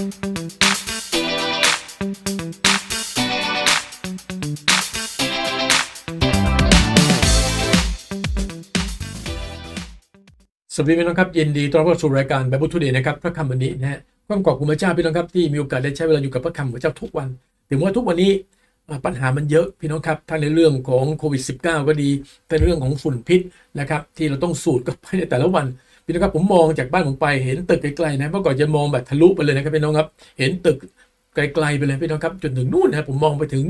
สวัสดีพี่น้องครับยินดีต้อนรับเข้าสู่รายการแบบบุทุเดนะครับพระคำวันนี้นะฮะความขอบคุณพระเจ้าพี่น้องครับที่มีโอกาสได้ใช้เวลาอยู่กับพระคำของพระเจ้าทุกวัน ถึงว่าทุกวันนี้ปัญหามันเยอะพี่น้องครับทั้งในเรื่องของโควิด -19 ก็ดีทั้งในเรื่องของฝุ่นพิษนะครับที่เราต้องสูดเข้าไปในแต่ละวัน พี่น้องครับผมมองจากบ้านผมไปเห็นตึกไกลๆนะเมื่อก่อนจะมองแบบทะลุไปเลยนะครับพี่น้องครับ เห็นตึกไกลๆไปเลยพี่น้องครับจนถึงนู่นนะผมมองไปถึง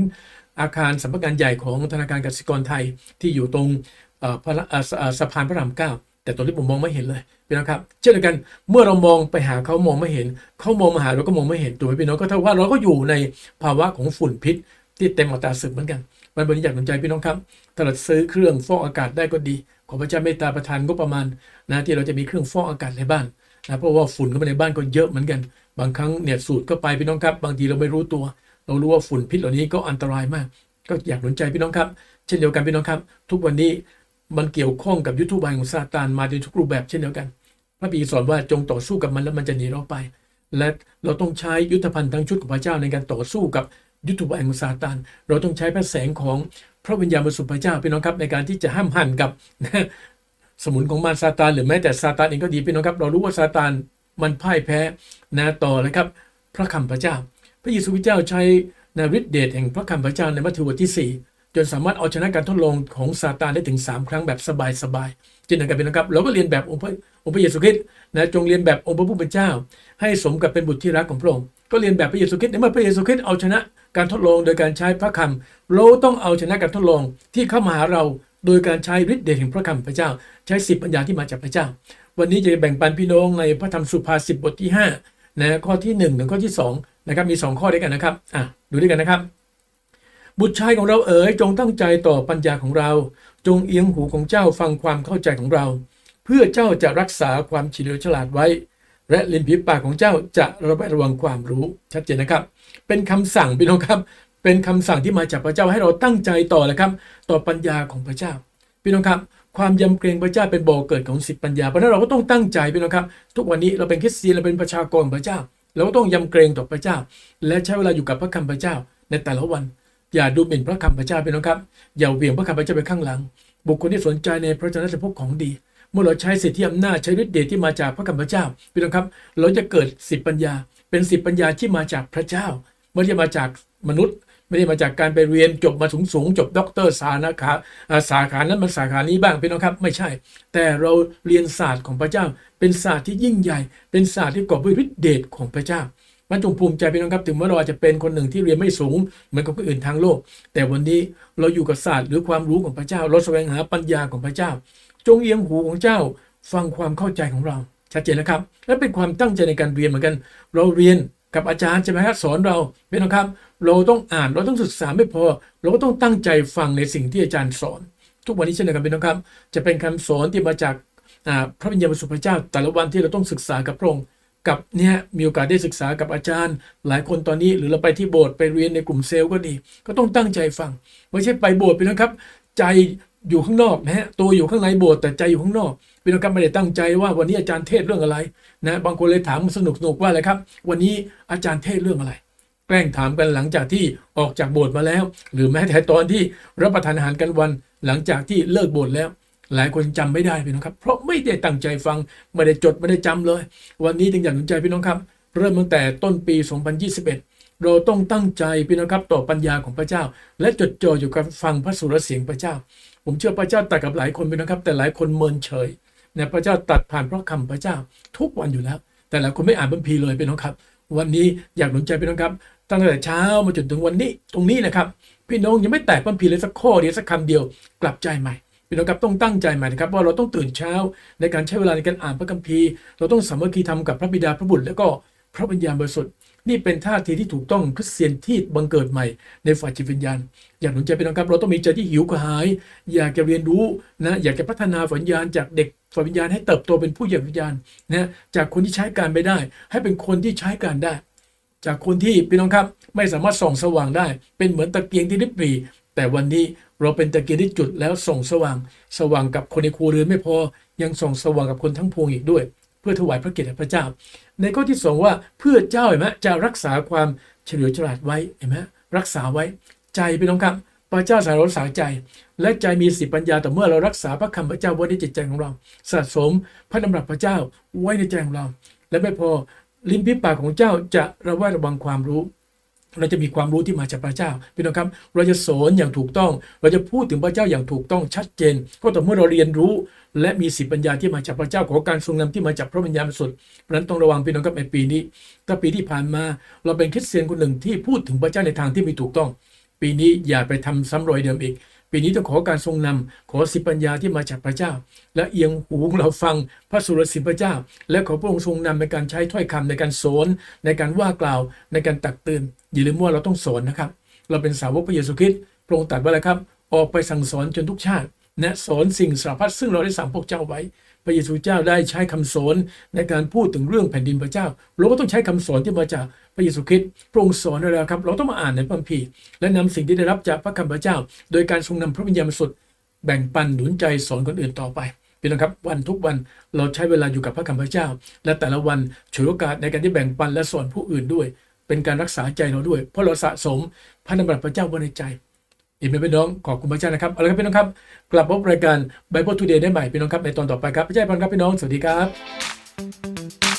อาคารสำนักงานใหญ่ของธนาคารกสิกรไทยที่อยู่ตรงสะพานพระรามเก้าแต่ตอนนี้ผมมองไม่เห็นเลยพี่น้องครับ เช่นเดียวกันเมื่อเรามองไปหาเขามองไม่เห็น เขามองมาหาเราก็มองไม่เห็นตัวพี่น้องก็เท่ากับว่าเราก็อยู่ในภาวะของฝุ่นพิษ ที่เต็มอัตราศึกเหมือนกัน วันนี้อยากสนใจพี่น้องครับ ถ้าเราซื้อเครื่องฟอกอากาศได้ก็ดี ขอพระเจ้าเมตตาประทานก็ประมาณนะที่เราจะมีเครื่องฟอกอากาศในบ้านนะเพราะว่าฝุ่นเข้ามาในบ้านก็เยอะเหมือนกัน บางครั้งเนี่ยสูดเข้าไปพี่น้องครับ บางทีเราไม่รู้ตัว เรารู้ว่าฝุ่นพิษเหล่านี้ก็อันตรายมาก ก็อยากสนใจพี่น้องครับ เช่นเดียวกันพี่น้องครับ ทุกวันนี้มันเกี่ยวข้องกับยุทธบายของซาตานมาในทุกรูปแบบเช่นเดียวกัน พระบีสอนว่าจงต่อสู้กับมันแล้วมันจะหนีเราไป และเราต้องใช้ยุทธภัณฑ์ทั้งชุดของพระเจ้าในการต่อสู้กับ ยุทธบายของซาตาน เราต้องใช้พระแสงของพระวิญญาณบริสุทธิ์พระเจ้าพี่น้องครับในการที่จะห้ามหันกับสมุนของมารซาตานหรือแม้แต่ซาตานเองก็ดีพี่น้องครับ เรารู้ว่าซาตานมันพ่ายแพ้นะต่อนะครับ พระคำพระเจ้า พระเยซูคริสต์เจ้าใช้นาฤทธิเดชแห่งพระคำพระเจ้าในมัทธิวบทที่ 4 จนสามารถเอาชนะการทดลองของซาตานได้ถึง 3 ครั้งแบบสบายๆเช่นเดียวกันพี่น้องครับ เราก็เรียนแบบองค์พระองค์พระเยซูคริสต์นะจงเรียนแบบองค์พระผู้เป็นเจ้า ให้สมกับเป็นบุตรที่รักของพระองค์ ก็เรียนแบบพระเยซูคริสต์ในเมื่อพระเยซูคริสต์เอาชนะการทดลองโดยการใช้พระคำเราต้องเอาชนะการทดลองที่เข้ามาหาเราโดยการใช้ฤทธิ์เดชแห่งพระคำพระเจ้า ใช้สิบปัญญาที่มาจากพระเจ้า วันนี้จะแบ่งปันพี่น้องในพระธรรมสุภาษิตบทที่5นะข้อที่1ถึงข้อที่2นะครับมี 2 ข้อด้วยกันนะครับอะดูด้วยกันนะครับ บุตรชายของเราเอ๋ยจงตั้งใจต่อปัญญาของเรา จงเอียงหูของเจ้าฟังความเข้าใจของเรา เพื่อเจ้าจะรักษาความเฉลียวฉลาดไว้ และลิ้นผีปากของเจ้าจะระแวดระวังความรู้ชัดเจนนะครับ เป็นคำสั่งพี่น้องครับ เป็นคำสั่งที่มาจากพระเจ้าให้เราตั้งใจต่อเลยครับ ต่อปัญญาของพระเจ้า พี่น้องครับ ความยำเกรงพระเจ้าเป็นบ่อเกิดของสิทธิปัญญาเพราะนั้นเราก็ต้องตั้งใจพี่น้องครับ ทุกวันนี้เราเป็นคริสเตียนเราเป็นประชากรพระเจ้า เราก็ต้องยำเกรงต่อพระเจ้า และใช้เวลาอยู่กับพระคำพระเจ้า ในแต่ละวัน อย่าดูหมิ่นพระคำพระเจ้าพี่น้องครับ อย่าเหวี่ยงพระคำพระเจ้าไปข้างหลัง บุคคลที่สนใจในพระเจ้าจะพบของดี เมื่อเราใช้สิทธิอำนาจใช้ฤทธิ์เดชที่มาจากพระคำพระเจ้าพี่น้องครับ เราจะเกิดสิทธิปัญญา เป็นสิทธิปัญญาที่มาจากพระเจ้าไม่ได้มาจากมนุษย์ ไม่ได้มาจากการไปเรียนจบมาสูงสูงจบด็อกเตอร์สาขาอ่าสาขานั้นมันสาขานี้บ้างพี่น้องครับ ไม่ใช่ แต่เราเรียนศาสตร์ของพระเจ้า เป็นศาสตร์ที่ยิ่งใหญ่ เป็นศาสตร์ที่กอบด้วยฤทธิ์เดชของพระเจ้ามันจงภูมิใจพี่น้องครับถึงแม้เราอาจจะเป็นคนหนึ่งที่เรียนไม่สูงเหมือนกับคนอื่นทางโลก แต่วันนี้เราอยู่กับศาสตร์หรือความรู้ของพระเจ้า เราแสวงหาปัญญาของพระเจ้า จงเอียงหูของเจ้าฟังความเข้าใจของเรา ชัดเจนนะครับ และเป็นความตั้งใจในการเรียนเหมือนกัน เราเรียนกับอาจารย์ใช่ไหมครับสอนเราพี่น้องครับ เราต้องอ่านเราต้องศึกษาไม่พอ เราก็ต้องตั้งใจฟังในสิ่งที่อาจารย์สอน ทุกวันนี้เช่นเดียวกันพี่น้องครับ จะเป็นคำสอนที่มาจากอ่าพระวิญญาณบริสุทธิ์พระเจ้า แต่ละวันที่เราต้องศึกษากับพระองค์กับเนี่ยมีโอกาสได้ศึกษากับอาจารย์ หลายคนตอนนี้หรือเราไปที่โบสถ์ไปเรียนในกลุ่มเซลล์ก็ดี ก็ต้องตั้งใจฟัง ไม่ใช่ไปโบสถ์พี่น้องครับ ใจ อยู่ข้างนอกนะฮะตัวอยู่ข้างในโบสถ์แต่ใจอยู่ข้างนอกพี่น้องครับไม่ได้ตั้งใจว่าวันนี้อาจารย์เทศเรื่องอะไรนะบางคนเลยถามสนุกสนุกๆว่าอะไรครับ วันนี้อาจารย์เทศเรื่องอะไร แกล้งถามกันหลังจากที่ออกจากโบสถ์มาแล้ว หรือแม้แต่ตอนที่รับประทานอาหารกันวันหลังจากที่เลิกโบสถ์แล้ว หลายคนจำไม่ได้พี่น้องครับ เพราะไม่ได้ตั้งใจฟังไม่ได้จดไม่ได้จำเลย วันนี้จึงอยากสนใจพี่น้องครับ เริ่มตั้งแต่ต้นปี 2021 เราต้องตั้งใจพี่น้องครับต่อปัญญาของพระเจ้า และจดจ่ออยู่กับฟังพระสุรเสียงพระเจ้า ผมเชื่อพระเจ้าตัดกับหลายคนพี่น้องครับ แต่หลายคนเมินเฉยเนี่ยพระเจ้าตัดผ่านพระคำพระเจ้า ทุกวันอยู่แล้ว แต่หลายคนไม่อ่านบัมพีเลยพี่น้องครับ วันนี้อยากหนุนใจพี่น้องครับตั้งแต่เช้ามาจนถึงวันนี้ตรงนี้นะครับ พี่น้องยังไม่แตะบัมพีเลยสักข้อเดียวสักคำเดียวกลับใจใหม่พี่น้องครับต้องตั้งใจใหม่นะครับว่าเราต้องตื่นเช้าในการใช้เวลาในการอ่านพระคัมภีร์ เราต้องสามัคคีธรรมกับพระบิดาพระบุตร แล้วก็พระวิญญาณบริสุทธิ์ นี่เป็นท่าทีที่ถูกต้องคริสเตียนที่บังเกิดใหม่ในฝ่ายจิตวิญญาณ อยากหนุนใจพี่น้องครับ เราต้องมีใจที่หิวกระหาย อยากจะเรียนรู้นะอยากจะพัฒนาฝ่ายวิญญาณจากเด็กฝ่ายวิญญาณให้เติบโตเป็นผู้ใหญ่วิญญาณนะจากคนที่ใช้การไม่ได้ ให้เป็นคนที่ใช้การได้ จากคนที่พี่น้องครับไม่สามารถส่องสว่างได้ เป็นเหมือนตะเกียงที่ริบหรี่แต่วันนี้เราเป็นตะเกียงที่จุดแล้วส่องสว่าง สว่างกับคนในครัวเรือนไม่พอยังส่องสว่างกับคนทั้งพวงอีกด้วย เพื่อถวายพระเกียรติพระเจ้า ในข้อที่สองว่าเพื่อเจ้าเห็นไหมจะรักษาความเฉลียวฉลาดไว้เห็นไหมรักษาไว้ใจเป็นองครับพระเจ้าสารรักษาใจ และใจมีสิปัญญาแต่เมื่อเรารักษาพระคำพระเจ้าไว้ในจิตใจของเรา สะสมพระดำรัสพระเจ้าไว้ในใจของเรา และไม่พอลิ้นพิปากของเจ้าจะระแวดระวังความรู้ เราจะมีความรู้ที่มาจากพระเจ้าพี่น้องครับ เราจะสอนอย่างถูกต้อง เราจะพูดถึงพระเจ้าอย่างถูกต้องชัดเจน ก็ต่อเมื่อเราเรียนรู้ และมีสิปัญญาที่มาจากพระเจ้าของการทรงนำที่มาจากพระวิญญาณสุดเพราะนั้นต้องระวังพี่น้องครับในปีนี้ ถ้าปีที่ผ่านมา เราเป็นคริสเตียนคนหนึ่งที่พูดถึงพระเจ้าในทางที่ไม่ถูกต้อง ปีนี้อย่าไปทำซ้ำรอยเดิมอีก ปีนี้ต้องขอการทรงนำขอสิปัญญาที่มาจากพระเจ้า และเอียงหูของเราฟังพระสุรสิพระเจ้า และขอพระองค์ทรงนำในการใช้ถ้อยคำในการสอนในการว่ากล่าวในการตักเตือนอย่าลืมว่าเราต้องสอนนะครับ เราเป็นสาวกพระเยซูคริสต์พระองค์ตรัสไว้แล้วครับ ออกไปสั่งสอนจนทุกชาติ นะสอนสิ่งสารพัดซึ่งเราได้สั่งพวกเจ้าไว้ พระเยซูเจ้าได้ใช้คำสอนในการพูดถึงเรื่องแผ่นดินพระเจ้า เราก็ต้องใช้คำสอนที่มาจากพระเยซูคริสต์พระองค์สอนไว้แล้วครับ เราต้องมาอ่านในพระคัมภีร์และนำสิ่งที่ได้รับจากพระคำพระเจ้า โดยการทรงนำพระวิญญาณบริสุทธิ์แบ่งปันหนุนใจสอนคนอื่นต่อไปพี่น้องครับวันทุกวันเราใช้เวลาอยู่กับพระคำพระเจ้า และแต่ละวันฉวยโอกาสในการที่แบ่งปันและสอนผู้อื่นด้วย เป็นการรักษาใจเราด้วย เพราะเราสะสมพระนามบัตรพระเจ้าไว้ในใจ เป็นไหมพี่น้องขอบคุณพระเจ้านะครับเอาละครับพี่น้องครับ กลับพบรายการ Bible Today ได้ใหม่พี่น้องครับในตอนต่อไปครับพระเจ้าพรครับพี่น้องสวัสดีครับ